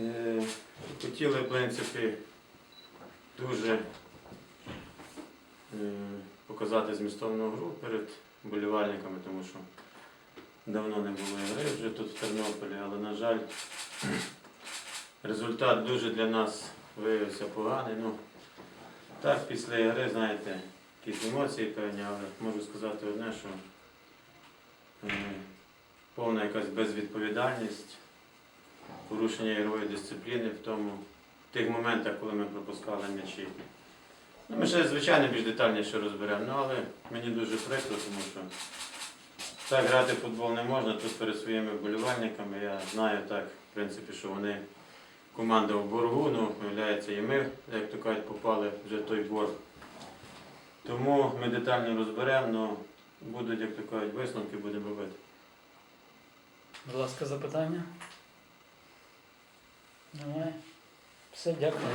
Е, Хотіли, в принципі, дуже е, показати змістовну гру перед болівальниками, тому що давно не було гри вже тут в Тернополі, але, на жаль, результат дуже для нас виявився поганий. Ну, так, після ігри, знаєте, якісь емоції певні, але можу сказати одне, що е, повна якась безвідповідальність, порушення ігрової дисципліни в тому, в тих моментах, коли ми пропускали м'ячі. Ну, ми ще, звичайно, більш детальніше розберемо, ну, але мені дуже прикро, тому що так грати в футбол не можна тут перед своїми вболівальниками. Я знаю так, в принципі, що вони команда в боргу, ну, виявляється, і ми, як то кажуть, попали вже в той борг. Тому ми детально розберемо, але будуть, як то кажуть, висновки будемо робити. Будь ласка, запитання? नमः सज्जन eh.